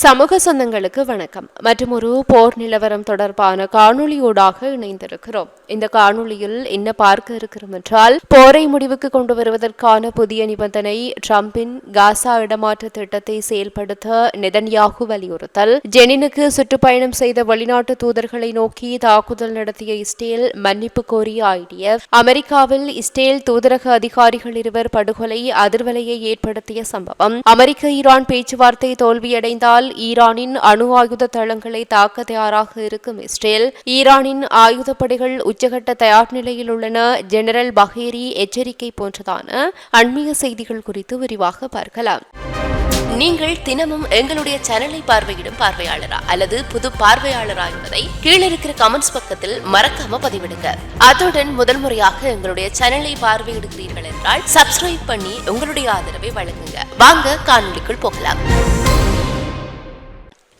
சமூக சொந்தங்களுக்கு வணக்கம். மற்றும் ஒரு போர் நிலவரம் தொடர்பான காணொளியூடாக இணைந்திருக்கிறோம். இந்த காணொளியில் என்ன பார்க்க இருக்கிறோம் என்றால் போரை முடிவுக்கு கொண்டு வருவதற்கான புதிய நிபந்தனை ட்ரம்பின் காசா இடமாற்ற திட்டத்தை செயல்படுத்த நெதன்யாகு வலியுறுத்தல் ஜெனினுக்கு சுற்றுப்பயணம் செய்த வெளிநாட்டு தூதர்களை நோக்கி தாக்குதல் நடத்திய இஸ்ரேல் மன்னிப்பு கோரிய ஐடிஎஃப் அமெரிக்காவில் இஸ்ரேல் தூதரக அதிகாரிகள் இருவர் படுகொலை அதிர்வலையை ஏற்படுத்திய சம்பவம் அமெரிக்க ஈரான் பேச்சுவார்த்தை தோல்வியடைந்தால் ஈரானின் அணு ஆயுத தளங்களை தாக்க தயாராக இருக்கும் இஸ்ரேல் ஈரானின் ஆயுதப்படைகள் உச்சகட்ட தயார் நிலையில் உள்ளன. ஜெனரல் பஹேரி எச்சரிக்கை போன்றதான அண்மைய செய்திகள் குறித்து விரிவாக பார்க்கலாம். நீங்கள் தினமும் எங்களுடைய சேனலை பார்வையிடும் பார்வையாளரா அல்லது புது பார்வையாளரா என்பதை கீழே இருக்கிற கமெண்ட்ஸ் பக்கத்தில் மறக்காம பதிவிடுங்க. அத்துடன் முதல் முறையாக எங்களுடைய சேனலை பார்வையிடுகிறீர்கள் என்றால் சப்ஸ்கிரைப் பண்ணி உங்களுடைய ஆதரவை வழங்குங்க. வாங்க காணொலிக்குள் போகலாம்.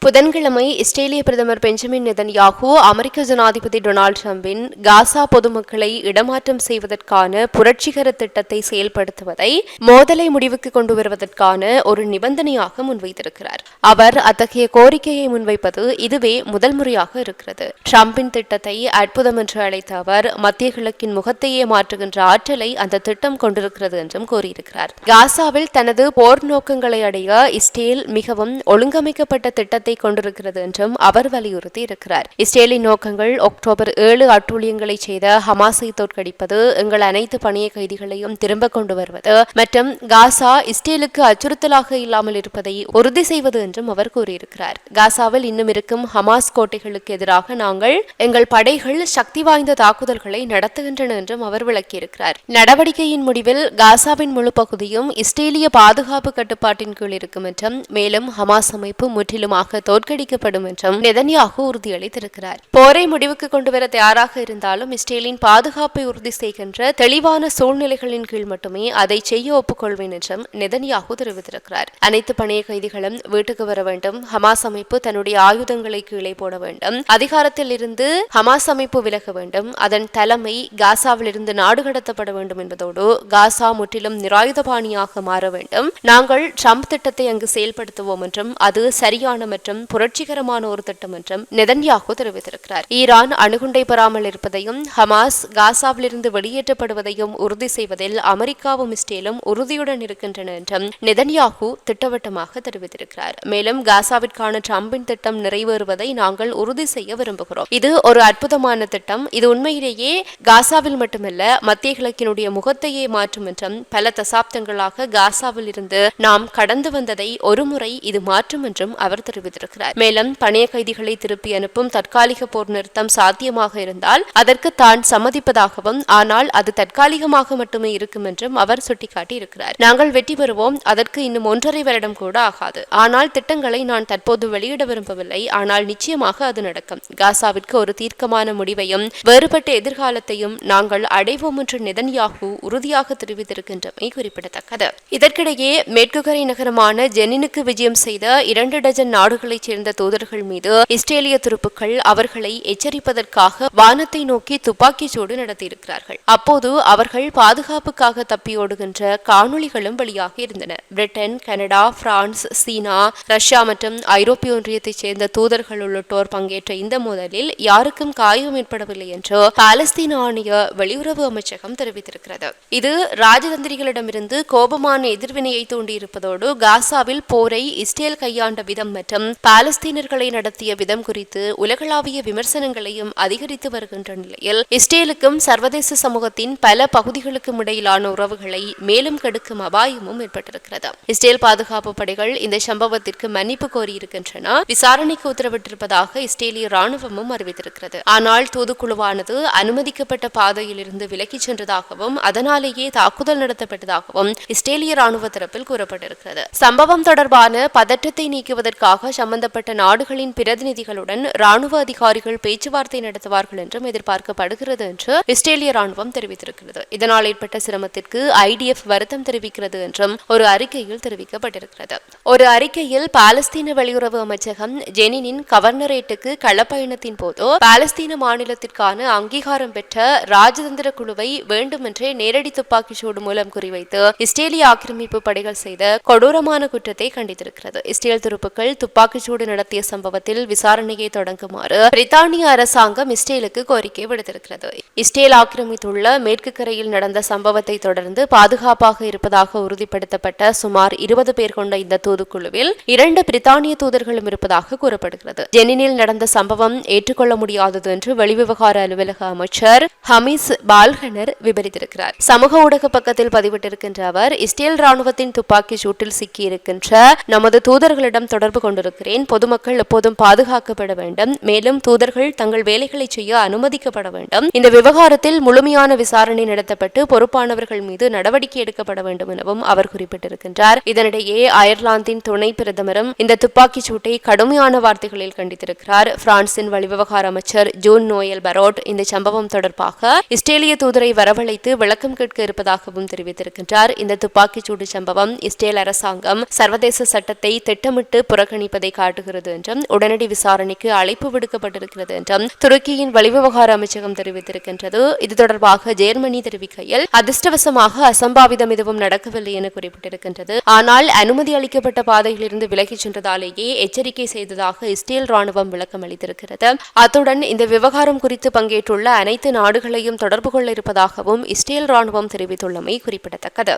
புதன்கிழமை இஸ்ரேலிய பிரதமர் பெஞ்சமின் நெதன்யாகு அமெரிக்க ஜனாதிபதி டொனால்டு டிரம்பின் காசா பொதுமக்களை இடமாற்றம் செய்வதற்கான புரட்சிகர திட்டத்தை செயல்படுத்துவதை மோதலை முடிவுக்கு கொண்டு வருவதற்கான ஒரு நிபந்தனையாக முன்வைத்திருக்கிறார். அவர் அத்தகைய கோரிக்கையை முன்வைப்பது இதுவே முதல் முறையாக இருக்கிறது. டிரம்பின் திட்டத்தை அற்புதம் என்று அழைத்த அவர் மத்திய கிழக்கின் முகத்தையே மாற்றுகின்ற ஆற்றலை அந்த திட்டம் கொண்டிருக்கிறது என்றும் கூறியிருக்கிறார். காசாவில் தனது போர் நோக்கங்களை அடைய இஸ்ரேல் மிகவும் ஒழுங்கமைக்கப்பட்ட திட்டத்தை நோக்கத்தை கொண்டிருக்கிறது என்றும் அவர் வலியுறுத்தி இருக்கிறார். இஸ்ரேலின் நோக்கங்கள் அக்டோபர் ஏழு அட்டூழியங்களை செய்த ஹமாஸை தோற்கடிப்பது எங்கள் அனைத்து பணிய கைதிகளையும் திரும்ப கொண்டு வருவது மற்றும் காசா இஸ்ரேலுக்கு அச்சுறுத்தலாக இல்லாமல் இருப்பதை உறுதி செய்வது என்றும் அவர் கூறியிருக்கிறார். காசாவில் இன்னும் இருக்கும் ஹமாஸ் கோட்டைகளுக்கு எதிராக நாங்கள் எங்கள் படைகள் சக்தி வாய்ந்த தாக்குதல்களை நடத்துகின்றன என்றும் அவர் விளக்கியிருக்கிறார். நடவடிக்கையின் முடிவில் காசாவின் முழு பகுதியும் இஸ்ரேலிய பாதுகாப்பு கட்டுப்பாட்டின் கீழ் இருக்கும் என்றும் மேலும் ஹமாஸ் அமைப்பு முற்றிலுமாக தோற்கடிக்கப்படும் என்றும் நெதன்யாகு உறுதியளித்திருக்கிறார். போரை முடிவுக்கு கொண்டுவர தயாராக இருந்தாலும் இஸ்ரேலின் பாதுகாப்பை உறுதி செய்கின்ற தெளிவான சூழ்நிலைகளின் கீழ் மட்டுமே அதை செய்ய ஒப்புக்கொள்வேன் என்றும் நெதன்யாகு தெரிவித்திருக்கிறார். அனைத்து பணைய கைதிகளும் வீட்டுக்கு வர வேண்டும். ஹமாஸ் அமைப்பு தன்னுடைய ஆயுதங்களை கீழே போட வேண்டும். அதிகாரத்தில் இருந்து ஹமாஸ் அமைப்பு விலக வேண்டும். அதன் தலைமை காசாவில் இருந்து நாடு கடத்தப்பட வேண்டும் என்பதோடு காசா முற்றிலும் நிராயுதபாணியாக மாற வேண்டும். நாங்கள் ட்ரம்ப் திட்டத்தை அங்கு செயல்படுத்துவோம் என்றும் அது சரியான மற்றும் புரட்சிகரமான ஒரு திட்டம் என்றும் நெதன்யாகு தெரிவித்திருக்கிறார். ஈரான் அணுகுண்டை பெறாமல் இருப்பதையும் ஹமாஸ் காசாவிலிருந்து வெளியேற்றப்படுவதையும் உறுதி செய்வதில் அமெரிக்காவும் இஸ்ரேலும் உறுதியுடன் இருக்கின்றன என்றும் நெதன்யாகு திட்டவட்டமாக தெரிவித்திருக்கிறார். மேலும் காசாவிற்கான ட்ரம்பின் திட்டம் நிறைவேறுவதை நாங்கள் உறுதி செய்ய விரும்புகிறோம். இது ஒரு அற்புதமான திட்டம். இது உண்மையிலேயே காசாவில் மட்டுமல்ல மத்திய கிழக்கினுடைய முகத்தையே மாற்றும் என்றும் பல தசாப்தங்களாக காசாவில் இருந்து நாம் கடந்து வந்ததை ஒருமுறை இது மாற்றும் என்றும் அவர் தெரிவித்திருக்கிறார் மேலும் பணைய கைதிகளை திருப்பி அனுப்பும் தற்காலிக போர் நிறுத்தம் சாத்தியமாக இருந்தால் அதற்கு தான் சம்மதிப்பதாகவும் ஆனால் அது தற்காலிகமாக மட்டுமே இருக்கும் என்றும் அவர் சுட்டிக்காட்டியிருக்கிறார். நாங்கள் வெற்றி பெறுவோம் அதற்கு இன்னும் ஒன்றரை வருடம் கூட ஆகாது. ஆனால் திட்டங்களை நான் தற்போது வெளியிட விரும்பவில்லை ஆனால் நிச்சயமாக அது நடக்கும். காசாவிற்கு ஒரு தீர்க்கமான முடிவையும் வேறுபட்ட எதிர்காலத்தையும் நாங்கள் அடைவோம் என்று நெதன்யாகு உறுதியாக தெரிவித்திருக்கின்றமை குறிப்பிடத்தக்கது. இதற்கிடையே மேற்குகரை நகரமான ஜெனினுக்கு விஜயம் செய்த இரண்டு டஜன் நாடுகள் நாடுகளைச் சேர்ந்த தூதர்கள் மீது இஸ்ரேலிய துருப்புக்கள் அவர்களை எச்சரிப்பதற்காக வானத்தை நோக்கி துப்பாக்கிச் சூடு நடத்தியிருக்கிறார்கள். அப்போது அவர்கள் பாதுகாப்புக்காக தப்பியோடுகின்ற காணொளிகளும் வெளியாக இருந்தன. Britain Canada France China Russia மற்றும் ஐரோப்பிய ஒன்றியத்தைச் சேர்ந்த தூதர்கள் உள்ளிட்டோர் பங்கேற்ற இந்த மோதலில் யாருக்கும் காயம் ஏற்படவில்லை என்று பாலஸ்தீன ஆணைய வெளியுறவு அமைச்சகம் தெரிவித்திருக்கிறது. இது ராஜதந்திரிகளிடமிருந்து கோபமான எதிர்வினையை தூண்டியிருப்பதோடு காசாவில் போரை இஸ்ரேல் கையாண்ட விதம் மற்றும் பாலஸ்தீனர்களை நடத்திய விதம் குறித்து உலகளாவிய விமர்சனங்களையும் அதிகரித்து வருகின்ற நிலையில் இஸ்ரேலுக்கும் சர்வதேச சமூகத்தின் பல பகுதிகளுக்கும் இடையிலான உறவுகளை மேலும் கெடுக்கும் அபாயமும் ஏற்பட்டிருக்கிறது. இஸ்ரேல் பாதுகாப்பு படைகள் இந்த சம்பவத்திற்கு மன்னிப்பு கோரியிருக்கின்றன. விசாரணைக்கு உத்தரவிட்டிருப்பதாக இஸ்ரேலிய ராணுவமும் அறிவித்திருக்கிறது. ஆனால் தூதுக்குழுவானது அனுமதிக்கப்பட்ட பாதையில் இருந்து சென்றதாகவும் அதனாலேயே தாக்குதல் நடத்தப்பட்டதாகவும் இஸ்ரேலிய ராணுவ தரப்பில் கூறப்பட்டிருக்கிறது. சம்பவம் தொடர்பான பதற்றத்தை நீக்குவதற்காக சம்பந்தப்பட்ட நாடுகளின் பிரதிநிதிகளுடன் ராணுவ அதிகாரிகள் பேச்சுவார்த்தை நடத்துவார்கள் என்றும் எதிர்பார்க்கப்படுகிறது என்று இஸ்ரேலிய ராணுவம் தெரிவித்திருக்கிறது. இதனால் ஏற்பட்ட சிரமத்திற்கு ஐடிஎஃப் வருத்தம் தெரிவிக்கிறது என்றும் ஒரு அறிக்கையில் தெரிவிக்கப்பட்டிருக்கிறது. ஒரு அறிக்கையில் பாலஸ்தீன வெளியுறவு அமைச்சகம் ஜெனினின் கவர்னரேட்டுக்கு களப்பயணத்தின் போது பாலஸ்தீன மாநிலத்திற்கான அங்கீகாரம் பெற்ற ராஜதந்திர குழுவை வேண்டுமென்றே நேரடி துப்பாக்கிச் சூடு மூலம் குறிவைத்து இஸ்ரேலிய ஆக்கிரமிப்பு படைகள் செய்த கொடூரமான குற்றத்தை கண்டித்திருக்கிறது. இஸ்ரேல் துருப்புக்கள் துப்பாக்கி துப்பாக்கிச்சூடு நடத்திய சம்பவத்தில் விசாரணையை தொடங்குமாறு பிரித்தானிய அரசாங்கம் இஸ்ரேலுக்கு கோரிக்கை விடுத்திருக்கிறது. இஸ்ரேல் ஆக்கிரமித்துள்ள மேற்கு கரையில் நடந்த சம்பவத்தை தொடர்ந்து பாதுகாப்பாக இருப்பதாக உறுதிப்படுத்தப்பட்ட சுமார் இருபது பேர் கொண்ட இந்த தூதுக்குழுவில் இரண்டு பிரித்தானிய தூதர்களும் இருப்பதாக கூறப்படுகிறது. ஜெனினில் நடந்த சம்பவம் ஏற்றுக்கொள்ள முடியாதது என்று வெளிவிவகார அலுவலக அமைச்சர் ஹமீஸ் பால்கனர் விபரித்திருக்கிறார் சமூக ஊடக பக்கத்தில் பதிவிட்டிருக்கின்ற அவர் இஸ்ரேல் ராணுவத்தின் துப்பாக்கி சூட்டில் சிக்கியிருக்கின்ற நமது தூதர்களிடம் தொடர்பு கொண்டிருக்கும் கொண்டிருக்கிறேன் பொதுமக்கள் எப்போதும் பாதுகாக்கப்பட வேண்டும். மேலும் தூதர்கள் தங்கள் வேலைகளை செய்ய அனுமதிக்கப்பட வேண்டும். இந்த விவகாரத்தில் முழுமையான விசாரணை நடத்தப்பட்டு பொறுப்பானவர்கள் மீது நடவடிக்கை எடுக்கப்பட வேண்டும் எனவும் அவர் குறிப்பிட்டிருக்கின்றார். இதனிடையே அயர்லாந்தின் துணை பிரதமரும் இந்த துப்பாக்கிச் சூட்டை கடுமையான வார்த்தைகளில் கண்டித்திருக்கிறார். பிரான்சின் வெளிவிவகார அமைச்சர் ஜூன் நோயல் பரோட் இந்த சம்பவம் தொடர்பாக இஸ்ரேலிய தூதரை வரவழைத்து விளக்கம் கேட்க இருப்பதாகவும் தெரிவித்திருக்கின்றார். இந்த துப்பாக்கிச்சூடு சம்பவம் இஸ்ரேல் அரசாங்கம் சர்வதேச சட்டத்தை திட்டமிட்டு புறக்கணிப்பதை காட்டுகிறது என்றும் உடனடி விசாரணைக்கு அழைப்பு விடுக்கப்பட்டிருக்கிறது என்றும் துருக்கியின் வெளிவிவகார அமைச்சகம் தெரிவித்திருக்கின்றது. இது தொடர்பாக ஜெர்மனி தெரிவிக்கையில் அதிர்ஷ்டவசமாக அசம்பாவிதம் எதுவும் நடக்கவில்லை என குறிப்பிட்டிருக்கின்றது. ஆனால் அனுமதி அளிக்கப்பட்ட பாதையிலிருந்து விலகிச் சென்றதாலேயே எச்சரிக்கை செய்ததாக இஸ்ரேல் ராணுவம் விளக்கம் அளித்திருக்கிறது. அத்துடன் இந்த விவகாரம் குறித்து பங்கேற்றுள்ள அனைத்து நாடுகளையும் தொடர்பு கொள்ள இருப்பதாகவும் இஸ்ரேல் ராணுவம் தெரிவித்துள்ளமை குறிப்பிடத்தக்கது.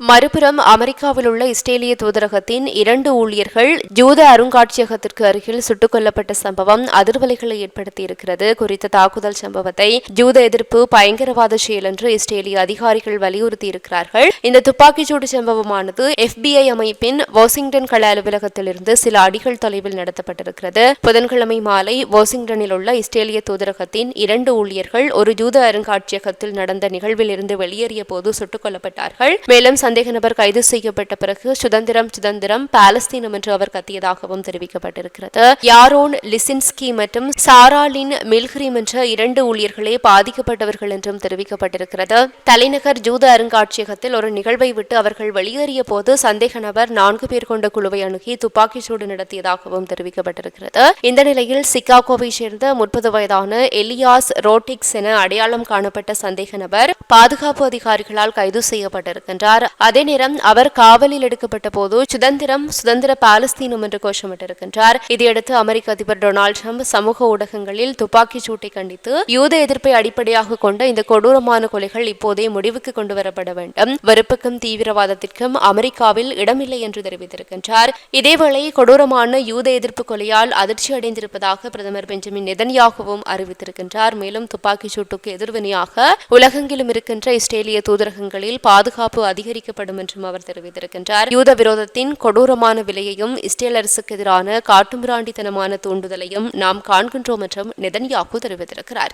மறுபுறம் அமெரிக்காவில் உள்ள இஸ்ரேலிய தூதரகத்தின் இரண்டு ஊழியர்கள் ஜூத அருங்காட்சியகத்திற்கு அருகில் சுட்டுக் கொல்லப்பட்ட சம்பவம் அதிர்வலைகளை ஏற்படுத்தியிருக்கிறது. குறித்த தாக்குதல் சம்பவத்தை ஜூத எதிர்ப்பு பயங்கரவாத செயல் என்று இஸ்ரேலிய அதிகாரிகள் வலியுறுத்தியிருக்கிறார்கள். இந்த துப்பாக்கிச்சூடு சம்பவமானது எஃபிஐ அமைப்பின் வாஷிங்டன் கள அலுவலகத்திலிருந்து சில அடிகள் தொலைவில் நடத்தப்பட்டிருக்கிறது. புதன்கிழமை மாலை வாஷிங்டனில் உள்ள இஸ்ரேலிய தூதரகத்தின் இரண்டு ஊழியர்கள் ஒரு ஜூத அருங்காட்சியகத்தில் நடந்த நிகழ்வில் இருந்து வெளியேறிய போது சுட்டுக் கொல்லப்பட்டார்கள் மேலும் சந்தேக நபர் கைது செய்யப்பட்ட பிறகு சுதந்திரம் சுதந்திரம் பாலஸ்தீனம் என்று அவர் கத்தியதாகவும் தெரிவிக்கப்பட்டிருக்கிறது. யாரோன் லிசின்ஸ்கி மற்றும் சாராலின் மில்ஹ்ரீம் என்ற இரண்டு ஊழியர்களே பாதிக்கப்பட்டவர்கள் என்றும் தெரிவிக்கப்பட்டிருக்கிறது. தலைநகர் ஜூத அருங்காட்சியகத்தில் ஒரு நிகழ்வை விட்டு அவர்கள் வெளியேறிய போது சந்தேக நபர் நான்கு பேர் கொண்ட குழுவை அணுகி துப்பாக்கிச் சூடு நடத்தியதாகவும் தெரிவிக்கப்பட்டிருக்கிறது. இந்த நிலையில் சிகாகோவை சேர்ந்த முப்பது வயதான எலியாஸ் ரோட்டிக்ஸ் என அடையாளம் காணப்பட்ட சந்தேக நபர் பாதுகாப்பு அதிகாரிகளால் கைது செய்யப்பட்டிருக்கின்றார். அதே நேரம் அவர் காவலில் எடுக்கப்பட்ட போது சுதந்திரம் சுதந்திர பாலஸ்தீனம் என்று கோஷமிட்டிருக்கின்றார். இதையடுத்து அமெரிக்க அதிபர் டொனால்டு ட்ரம்ப் சமூக ஊடகங்களில் துப்பாக்கிச் சூட்டை கண்டித்து யூத எதிர்ப்பை அடிப்படையாக கொண்ட இந்த கொடூரமான கொலைகள் இப்போதே முடிவுக்கு கொண்டு வரப்பட வேண்டும். வெறுப்புக்கும் தீவிரவாதத்திற்கும் அமெரிக்காவில் இடமில்லை என்று தெரிவித்திருக்கின்றார். இதேவேளை கொடூரமான யூத எதிர்ப்பு கொலையால் அதிர்ச்சி அடைந்திருப்பதாக பிரதமர் பெஞ்சமின் நிதன்யாகவும் அறிவித்திருக்கின்றார். மேலும் துப்பாக்கிச் சூட்டுக்கு எதிர்வினையாக உலகெங்கிலும் இருக்கின்ற இஸ்ரேலிய தூதரகங்களில் பாதுகாப்பு அதிகரிக்கப்படும் என்றும் அவர் தெரிவித்திருக்கின்றார். யூத விரோதத்தின் கொடூரமான விலையையும் இஸ்ரேல் அரசுக்கு எதிரான காட்டுமிராண்டித்தனமான தூண்டுதலையும் நாம் காண்கின்றோம் என்றும் நெதன்யாகு தெரிவித்திருக்கிறார்.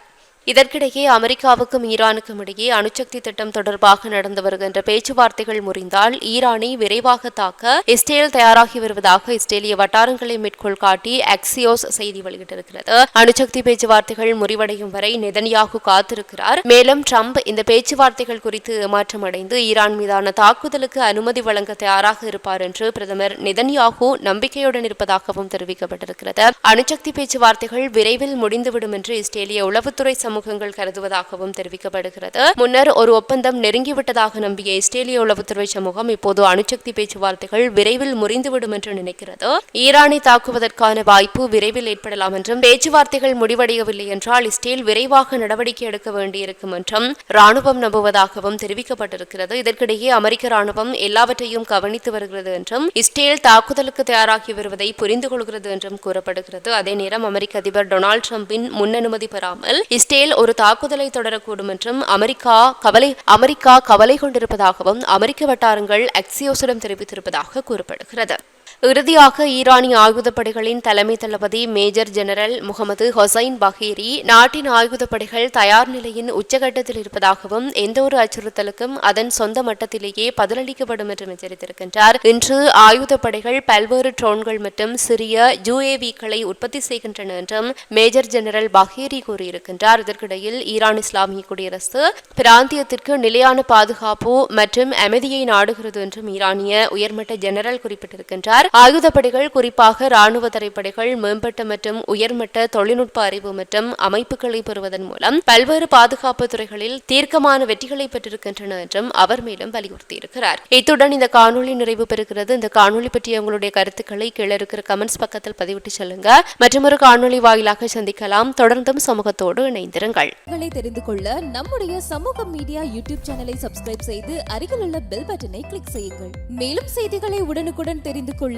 இதற்கிடையே அமெரிக்காவுக்கும் ஈரானுக்கும் இடையே அணுசக்தி திட்டம் தொடர்பாக நடந்து வருகின்ற பேச்சுவார்த்தைகள் முறிந்தால் ஈரானை விரைவாக தாக்க இஸ்ரேல் தயாராகி வருவதாக இஸ்ரேலிய வட்டாரங்களை மேற்கோள் காட்டி அக்சியோஸ் செய்தி வெளியிட்டிருக்கிறது. அணுசக்தி பேச்சுவார்த்தைகள் முறிவடையும் வரை நெதன்யாகு காத்திருக்கிறார். மேலும் ட்ரம்ப் இந்த பேச்சுவார்த்தைகள் குறித்து ஏமாற்றம் அடைந்து ஈரான் மீதான தாக்குதலுக்கு அனுமதி வழங்க தயாராக இருப்பார் என்று பிரதமர் நெதன்யாகு நம்பிக்கையுடன் இருப்பதாகவும் தெரிவிக்கப்பட்டிருக்கிறது. அணுசக்தி பேச்சுவார்த்தைகள் விரைவில் முடிந்துவிடும் என்று இஸ்ரேலிய உளவுத்துறை சமூக சமூகங்கள் கருதுவதாகவும் தெரிவிக்கப்படுகிறது. முன்னர் ஒரு ஒப்பந்தம் நெருங்கிவிட்டதாக நம்பிய இஸ்ரேலிய உளவுத்துறை சமூகம் இப்போது அணுசக்தி பேச்சுவார்த்தைகள் விரைவில் முறிந்துவிடும் என்று நினைக்கிறது. ஈரானை தாக்குவதற்கான வாய்ப்பு விரைவில் ஏற்படலாம் என்றும் பேச்சுவார்த்தைகள் முடிவடையவில்லை என்றால் இஸ்ரேல் விரைவாக நடவடிக்கை எடுக்க வேண்டியிருக்கும் என்றும் ராணுவம் நம்புவதாகவும் தெரிவிக்கப்பட்டிருக்கிறது. இதற்கிடையே அமெரிக்க ராணுவம் எல்லாவற்றையும் கவனித்து வருகிறது என்றும் இஸ்ரேல் தாக்குதலுக்கு தயாராகி வருவதை புரிந்து கொள்கிறது என்றும் கூறப்படுகிறது. அதே நேரம் அமெரிக்க அதிபர் டொனால்டு டிரம்பின் முன்னனுமதி பெறாமல் இஸ்ரேல் ஒரு தாக்குதலை தொடரக்கூடும் என்றும் அமெரிக்கா கவலை அமெரிக்கா கவலை கொண்டிருப்பதாகவும் அமெரிக்க வட்டாரங்கள் அக்சியோஸிடம் தெரிவித்திருப்பதாக கூறப்படுகிறது. இறுதியாக ஈரானிய ஆயுதப்படைகளின் தலைமை தளபதி major general Mohammad Hossein Bagheri நாட்டின் ஆயுதப்படைகள் தயார் நிலையின் உச்சகட்டத்தில் இருப்பதாகவும் எந்தவொரு அச்சுறுத்தலுக்கும் அதன் சொந்த மட்டத்திலேயே பதிலளிக்கப்படும் என்றும் எச்சரித்திருக்கின்றார். இன்று ஆயுதப்படைகள் பல்வேறு ட்ரோன்கள் மற்றும் சிறிய ஜூஏவிக்களை உற்பத்தி செய்கின்றன என்றும் மேஜர் ஜெனரல் பஹீரி கூறியிருக்கின்றார். இதற்கிடையில் ஈரான் இஸ்லாமிய குடியரசு பிராந்தியத்திற்கு நிலையான பாதுகாப்பு மற்றும் அமைதியை நாடுகிறது என்றும் ஈரானிய உயர்மட்ட ஜெனரல் குறிப்பிட்டிருக்கின்றார். தெரிவித்துள்ளார் ஆயுதப்படைகள் குறிப்பாக ராணுவ தரைப்படைகள் மேம்பட்ட மற்றும் உயர்மட்ட தொழில்நுட்ப அறிவு மற்றும் அமைப்புகளை பெறுவதன் மூலம் பல்வேறு பாதுகாப்பு துறைகளில் தீர்க்கமான வெற்றிகளை பெற்றிருக்கின்றன என்றும் அவர் மேலும் வலியுறுத்தியிருக்கிறார். இத்துடன் இந்த காணொளி நிறைவு பெறுகிறது. இந்த காணொளி பற்றிய உங்களுடைய கருத்துக்களை கீழே இருக்கிற கமெண்ட்ஸ் பக்கத்தில் பதிவிட்டு சொல்லுங்க. மற்றும் ஒரு காணொளி வாயிலாக சந்திக்கலாம். தொடர்ந்தும் சமூகத்தோடு இணைந்திருங்கள். தெரிந்து கொள்ள நம்முடைய சமூக மீடியா யூடியூப் சேனலை சப்ஸ்கிரைப் செய்து அருகில் உள்ள பெல் பட்டனை கிளிக் செய்யுங்கள். மேலும் செய்திகளை உடனுக்குடன் தெரிந்து கொள்ள